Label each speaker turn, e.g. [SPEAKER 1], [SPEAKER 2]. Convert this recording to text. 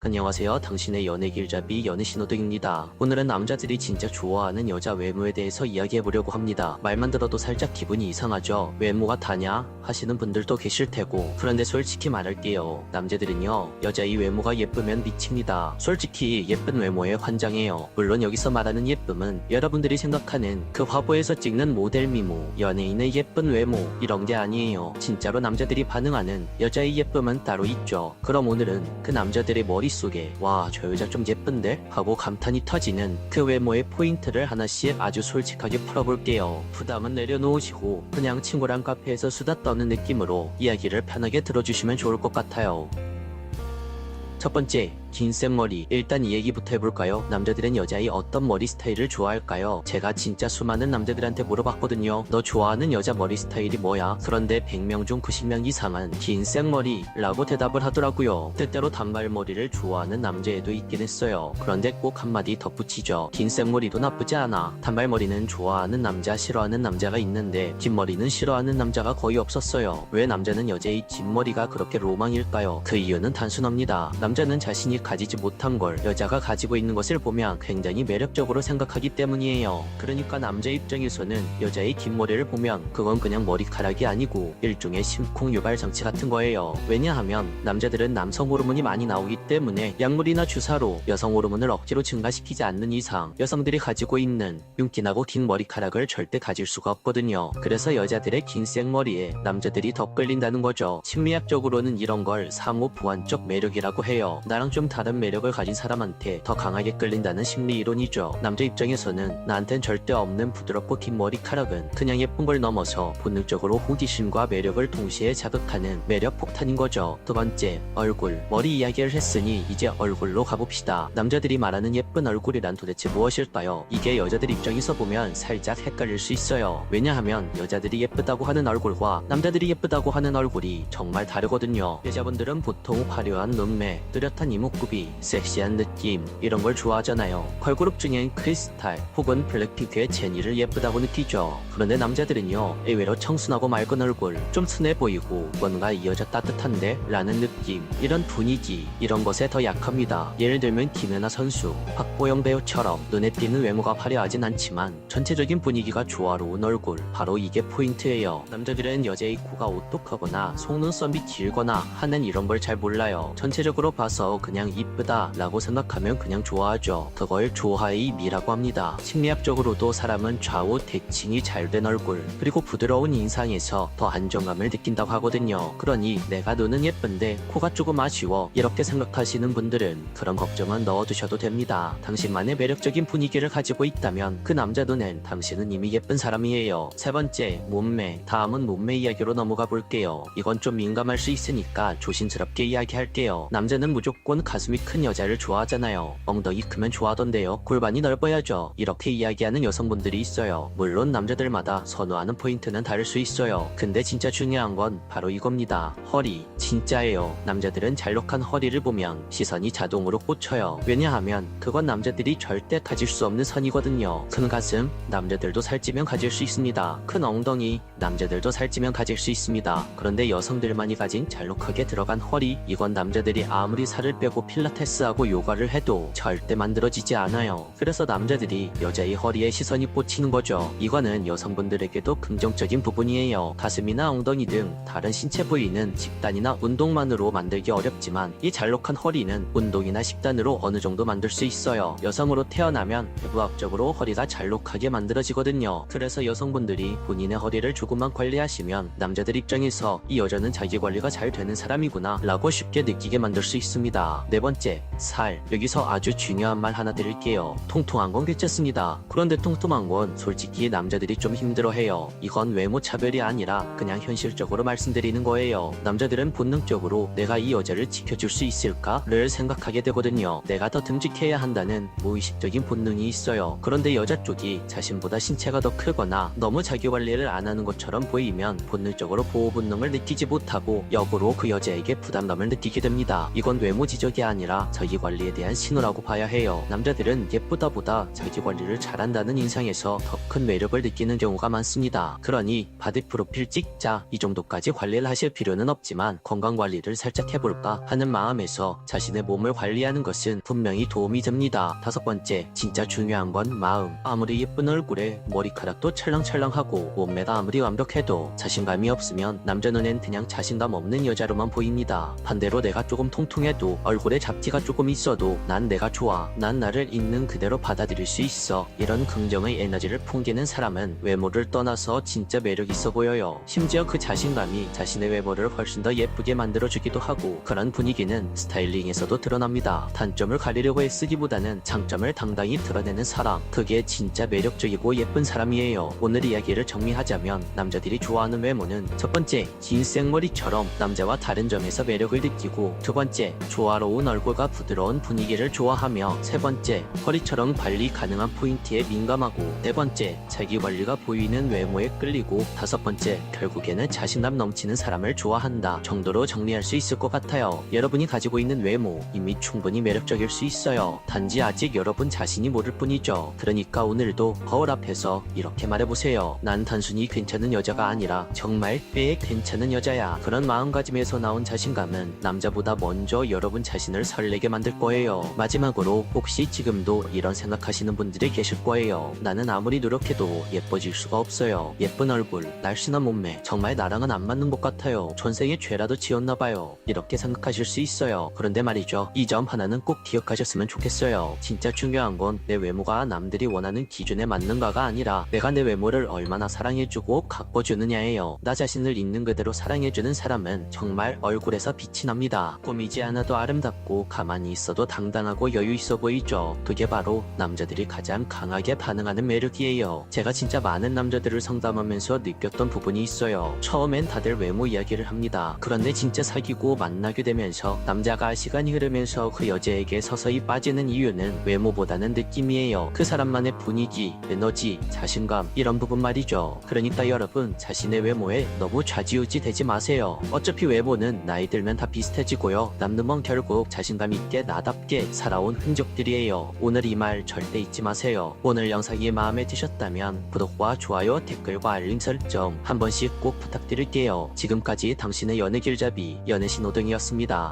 [SPEAKER 1] 안녕하세요. 당신의 연애 길잡이 연애 신호등입니다. 오늘은 남자들이 진짜 좋아하는 여자 외모에 대해서 이야기해보려고 합니다. 말만 들어도 살짝 기분이 이상하죠? 외모가 다냐? 하시는 분들도 계실 테고. 그런데 솔직히 말할게요. 남자들은요, 여자의 외모가 예쁘면 미칩니다. 솔직히 예쁜 외모에 환장해요. 물론 여기서 말하는 예쁨은 여러분들이 생각하는 그 화보에서 찍는 모델 미모, 연예인의 예쁜 외모, 이런 게 아니에요. 진짜로 남자들이 반응하는 여자의 예쁨은 따로 있죠. 그럼 오늘은 그 남자들의 머 릿속에 와, 저 여자 좀 예쁜데? 하고 감탄이 터지는 그 외모의 포인트를 하나씩 아주 솔직하게 풀어볼게요. 부담은 내려놓으시고 그냥 친구랑 카페에서 수다 떠는 느낌으로 이야기를 편하게 들어주시면 좋을 것 같아요. 첫 번째, 긴 생머리. 일단 이 얘기부터 해볼까요? 남자들은 여자의 어떤 머리 스타일을 좋아할까요? 제가 진짜 수많은 남자들한테 물어봤거든요. 너 좋아하는 여자 머리 스타일이 뭐야? 그런데 100명 중 90명 이상은 긴 생머리라고 대답을 하더라고요. 때때로 단발머리를 좋아하는 남자애도 있긴 했어요. 그런데 꼭 한마디 덧붙이죠. 긴 생머리도 나쁘지 않아. 단발머리는 좋아하는 남자, 싫어하는 남자가 있는데 긴 머리는 싫어하는 남자가 거의 없었어요. 왜 남자는 여자의 긴 머리가 그렇게 로망일까요? 그 이유는 단순합니다. 남자는 자신이 가지지 못한 걸 여자가 가지고 있는 것을 보면 굉장히 매력적으로 생각하기 때문이에요. 그러니까 남자 입장에서는 여자의 긴 머리를 보면 그건 그냥 머리카락이 아니고 일종의 심쿵 유발 장치 같은 거예요. 왜냐하면 남자들은 남성 호르몬이 많이 나오기 때문에 약물이나 주사로 여성 호르몬을 억지로 증가시키지 않는 이상 여성들이 가지고 있는 윤기나고 긴 머리카락을 절대 가질 수가 없거든요. 그래서 여자들의 긴 생머리에 남자들이 더 끌린다는 거죠. 심리학적으로는 이런 걸 상호 보완적 매력이라고 해요. 나랑 좀 다른 매력을 가진 사람한테 더 강하게 끌린다는 심리 이론이죠. 남자 입장에서는 나한텐 절대 없는 부드럽고 긴 머리카락은 그냥 예쁜 걸 넘어서 본능적으로 호기심과 매력을 동시에 자극하는 매력 폭탄인 거죠. 두 번째, 얼굴. 머리 이야기를 했으니 이제 얼굴로 가봅시다. 남자들이 말하는 예쁜 얼굴이란 도대체 무엇일까요? 이게 여자들 입장에서 보면 살짝 헷갈릴 수 있어요. 왜냐하면 여자들이 예쁘다고 하는 얼굴과 남자들이 예쁘다고 하는 얼굴이 정말 다르거든요. 여자분들은 보통 화려한 눈매, 뚜렷한 이목 구비, 섹시한 느낌 이런 걸 좋아하잖아요. 걸그룹 중엔 크리스탈 혹은 블랙핑크의 제니를 예쁘다고 느끼죠. 그런데 남자들은요 의외로 청순하고 맑은 얼굴, 좀 순해 보이고 뭔가 이 여자 따뜻한데? 라는 느낌, 이런 분위기 이런 것에 더 약합니다. 예를 들면 김연아 선수, 박보영 배우처럼 눈에 띄는 외모가 화려하진 않지만 전체적인 분위기가 조화로운 얼굴 바로 이게 포인트예요. 남자들은 여자의 코가 오똑하거나 속눈썹이 길거나 하는 이런 걸 잘 몰라요. 전체적으로 봐서 그냥 이쁘다 라고 생각하면 그냥 좋아하죠. 그걸 조화의 미라고 합니다. 심리학적으로도 사람은 좌우 대칭이 잘 된 얼굴 그리고 부드러운 인상에서 더 안정감을 느낀다고 하거든요. 그러니 내가 눈은 예쁜데 코가 조금 아쉬워 이렇게 생각하시는 분들은 그런 걱정은 넣어두셔도 됩니다. 당신만의 매력적인 분위기를 가지고 있다면 그 남자 눈엔 당신은 이미 예쁜 사람이에요. 세 번째, 몸매. 다음은 몸매 이야기로 넘어가 볼게요. 이건 좀 민감할 수 있으니까 조심스럽게 이야기할게요. 남자는 무조건 가슴이 큰 여자를 좋아하잖아요. 엉덩이 크면 좋아하던데요. 골반이 넓어야죠. 이렇게 이야기하는 여성분들이 있어요. 물론 남자들마다 선호하는 포인트는 다를 수 있어요. 근데 진짜 중요한 건 바로 이겁니다. 허리. 진짜예요. 남자들은 잘록한 허리를 보면 시선이 자동으로 꽂혀요. 왜냐하면 그건 남자들이 절대 가질 수 없는 선이거든요. 큰 가슴, 남자들도 살찌면 가질 수 있습니다. 큰 엉덩이, 남자들도 살찌면 가질 수 있습니다. 그런데 여성들만이 가진 잘록하게 들어간 허리, 이건 남자들이 아무리 살을 빼고 필라테스하고 요가를 해도 절대 만들어지지 않아요. 그래서 남자들이 여자의 허리에 시선이 꽂히는 거죠. 이거는 여성분들에게도 긍정적인 부분이에요. 가슴이나 엉덩이 등 다른 신체 부위는 식단이나 운동만으로 만들기 어렵지만 이 잘록한 허리는 운동이나 식단으로 어느 정도 만들 수 있어요. 여성으로 태어나면 해부학적으로 허리가 잘록하게 만들어지거든요. 그래서 여성분들이 본인의 허리를 조금만 관리하시면 남자들 입장에서 이 여자는 자기 관리가 잘 되는 사람이구나 라고 쉽게 느끼게 만들 수 있습니다. 네 번째, 살. 여기서 아주 중요한 말 하나 드릴게요. 통통한 건 괜찮습니다. 그런데 통통한 건 솔직히 남자들이 좀 힘들어해요. 이건 외모 차별이 아니라 그냥 현실적으로 말씀드리는 거예요. 남자들은 본능적으로 내가 이 여자를 지켜줄 수 있을까를 생각하게 되거든요. 내가 더 듬직해야 한다는 무의식적인 본능이 있어요. 그런데 여자 쪽이 자신보다 신체가 더 크거나 너무 자기 관리를 안 하는 것 것처럼 보이면 본능적으로 보호 본능을 느끼지 못하고 역으로 그 여자에게 부담감을 느끼게 됩니다. 이건 외모 지적이 아니라 자기 관리에 대한 신호라고 봐야 해요. 남자들은 예쁘다보다 자기 관리를 잘한다는 인상에서 더 큰 매력을 느끼는 경우가 많습니다. 그러니 바디 프로필 찍자 이 정도까지 관리를 하실 필요는 없지만 건강 관리를 살짝 해볼까 하는 마음에서 자신의 몸을 관리하는 것은 분명히 도움이 됩니다. 다섯 번째, 진짜 중요한 건 마음. 아무리 예쁜 얼굴에 머리카락도 찰랑찰랑하고 몸매가 아무리 완벽해도 자신감이 없으면 남자 눈엔 그냥 자신감 없는 여자로만 보입니다. 반대로 내가 조금 통통해도 얼굴에 잡티가 조금 있어도 난 내가 좋아. 난 나를 있는 그대로 받아들일 수 있어. 이런 긍정의 에너지를 풍기는 사람은 외모를 떠나서 진짜 매력 있어 보여요. 심지어 그 자신감이 자신의 외모를 훨씬 더 예쁘게 만들어주기도 하고 그런 분위기는 스타일링에서도 드러납니다. 단점을 가리려고 애쓰기보다는 장점을 당당히 드러내는 사람. 그게 진짜 매력적이고 예쁜 사람이에요. 오늘 이야기를 정리하자면 남자들이 좋아하는 외모는 첫 번째, 긴 생머리처럼 남자와 다른 점에서 매력을 느끼고 두 번째, 조화로운 얼굴과 부드러운 분위기를 좋아하며 세 번째, 허리처럼 관리 가능한 포인트에 민감하고 네 번째, 자기 관리가 보이는 외모에 끌리고 다섯 번째, 결국에는 자신감 넘치는 사람을 좋아한다 정도로 정리할 수 있을 것 같아요. 여러분이 가지고 있는 외모 이미 충분히 매력적일 수 있어요. 단지 아직 여러분 자신이 모를 뿐이죠. 그러니까 오늘도 거울 앞에서 이렇게 말해보세요. 난 단순히 괜찮은 여자가 아니라 정말 꽤 괜찮은 여자야. 그런 마음가짐에서 나온 자신감은 남자보다 먼저 여러분 자신을 설레게 만들 거예요. 마지막으로 혹시 지금도 이런 생각하시는 분들이 계실 거예요. 나는 아무리 노력해도 예뻐질 수가 없어요. 예쁜 얼굴, 날씬한 몸매, 정말 나랑은 안 맞는 것 같아요. 전생에 죄라도 지었나 봐요. 이렇게 생각하실 수 있어요. 그런데 말이죠. 이 점 하나는 꼭 기억하셨으면 좋겠어요. 진짜 중요한 건 내 외모가 남들이 원하는 기준에 맞는가가 아니라 내가 내 외모를 얼마나 사랑해주고 가꿔주느냐예요. 나 자신을 있는 그대로 사랑해주는 사람은 정말 얼굴에서 빛이 납니다. 꾸미지 않아도 아름답고 가만히 있어도 당당하고 여유 있어 보이죠. 그게 바로 남자들이 가장 강하게 반응하는 매력이에요. 제가 진짜 많은 남자들을 상담하면서 느꼈던 부분이 있어요. 처음엔 다들 외모 이야기를 합니다. 그런데 진짜 사귀고 만나게 되면서 남자가 시간이 흐르면서 그 여자에게 서서히 빠지는 이유는 외모보다는 느낌이에요. 그 사람만의 분위기, 에너지, 자신감 이런 부분 말이죠. 그러니까 여러분 자신의 외모에 너무 좌지우지 되지 마세요. 어차피 외모는 나이 들면 다 비슷해지고요. 남는 건 결국 자신감 있게 나답게 살아온 흔적들이에요. 오늘 이 말 절대 잊지 마세요. 오늘 영상이 마음에 드셨다면 구독과 좋아요, 댓글과 알림 설정 한 번씩 꼭 부탁드릴게요. 지금까지 당신의 연애 길잡이 연애 신호등이었습니다.